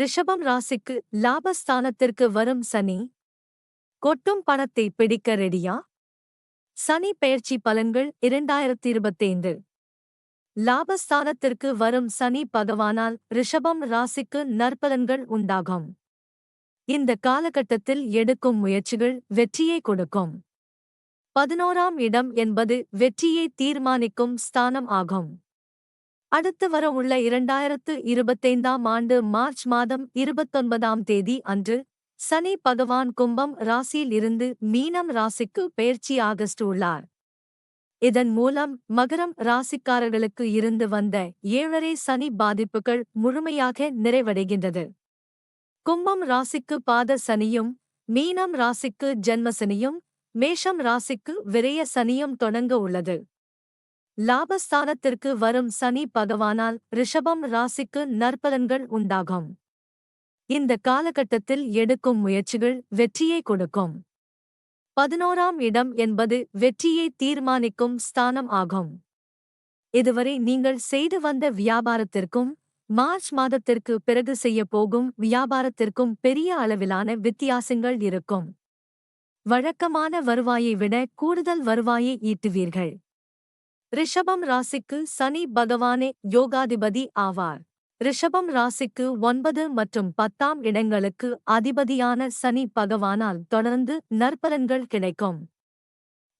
ரிஷபம் ராசிக்கு லாபஸ்தானத்திற்கு வரும் சனி. கொட்டும் பணத்தை பிடிக்க ரெடியா? சனி பெயர்ச்சி பலன்கள் இரண்டாயிரத்தி இருபத்தைந்து லாபஸ்தானத்திற்கு வரும் சனி பகவானால் ரிஷபம் ராசிக்கு நற்பலன்கள் உண்டாகும். இந்த காலகட்டத்தில் எடுக்கும் முயற்சிகள் வெற்றியை கொடுக்கும். பதினோராம் இடம் என்பது வெற்றியை தீர்மானிக்கும் ஸ்தானம் ஆகும். அடுத்து வர உள்ள இரண்டாயிரத்து இருபத்தைந்தாம் ஆண்டு மார்ச் மாதம் இருபத்தொன்பதாம் தேதி அன்று சனி பகவான் கும்பம் ராசியில் இருந்து மீனம் ராசிக்கு பெயர்ச்சி ஆகஸ்ட் உள்ளார். இதன் மூலம் மகரம் ராசிக்காரர்களுக்கு இருந்து வந்த ஏழரை சனி பாதிப்புகள் முழுமையாக நிறைவடைகின்றது. கும்பம் ராசிக்கு பாத சனியும் மீனம் ராசிக்கு ஜென்ம சனியும் மேஷம் ராசிக்கு விரய சனியும் தொடங்க உள்ளது. லாபஸ்தானத்திற்கு வரும் சனி பகவானால் ரிஷபம் ராசிக்கு நற்பலன்கள் உண்டாகும். இந்த காலகட்டத்தில் எடுக்கும் முயற்சிகள் வெற்றியை கொடுக்கும். பதினோராம் இடம் என்பது வெற்றியை தீர்மானிக்கும் ஸ்தானம் ஆகும். இதுவரை நீங்கள் செய்து வந்த வியாபாரத்திற்கும் மார்ச் மாதத்திற்கு பிறகு செய்ய போகும் வியாபாரத்திற்கும் பெரிய அளவிலான வித்தியாசங்கள் இருக்கும். வழக்கமான வருவாயை விட கூடுதல் வருவாயை ஈட்டுவீர்கள். ரிஷபம் ராசிக்கு சனி பகவானே யோகாதிபதி ஆவார். ரிஷபம் ராசிக்கு ஒன்பது மற்றும் பத்தாம் இடங்களுக்கு அதிபதியான சனி பகவானால் தொடர்ந்து நற்பலன்கள் கிடைக்கும்.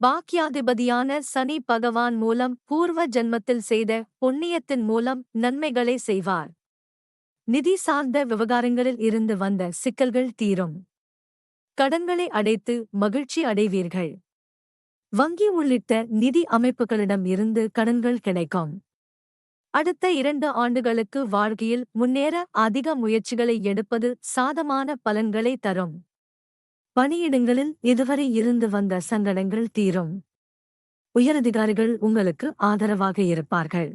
பாக்கியாதிபதியான சனி பகவான் மூலம் பூர்வ ஜென்மத்தில் செய்த புண்ணியத்தின் மூலம் நன்மைகளை செய்வார். நிதி சார்ந்த விவகாரங்களில் இருந்து வந்த சிக்கல்கள் தீரும். கடன்களை அடைத்து மகிழ்ச்சி அடைவீர்கள். வங்கி உள்ளிட்ட நிதி அமைப்புகளிடம் இருந்து கடன்கள் கிடைக்கும். அடுத்த இரண்டு ஆண்டுகளுக்கு வாழ்க்கையில் முன்னேற அதிக முயற்சிகளை எடுப்பது சாதமான பலன்களை தரும். பணியிடங்களில் இதுவரை இருந்து வந்த சங்கடங்கள் தீரும். உயரதிகாரிகள் உங்களுக்கு ஆதரவாக இருப்பார்கள்.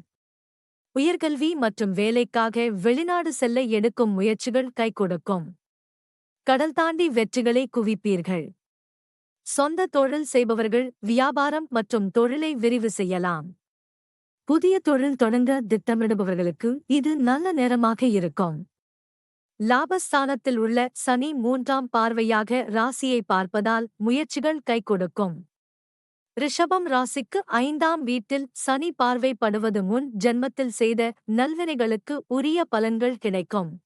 உயர்கல்வி மற்றும் வேலைக்காக வெளிநாடு செல்ல எடுக்கும் முயற்சிகள் கைகொடுக்கும். கடல் தாண்டி வெற்றிகளை குவிப்பீர்கள். சொந்த தொழில் செய்பவர்கள் வியாபாரம் மற்றும் தொழிலை விரிவு செய்யலாம். புதிய தொழில் தொடங்க திட்டமிடுபவர்களுக்கு இது நல்ல நேரமாக இருக்கும். லாபஸ்தானத்தில் உள்ள சனி மூன்றாம் பார்வையாக ராசியை பார்ப்பதால் முயற்சிகள் கை கொடுக்கும். ரிஷபம் ராசிக்கு ஐந்தாம் வீட்டில் சனி பார்வைப்படுவது முன் ஜென்மத்தில் செய்த நல்வினைகளுக்கு உரிய பலன்கள் கிடைக்கும்.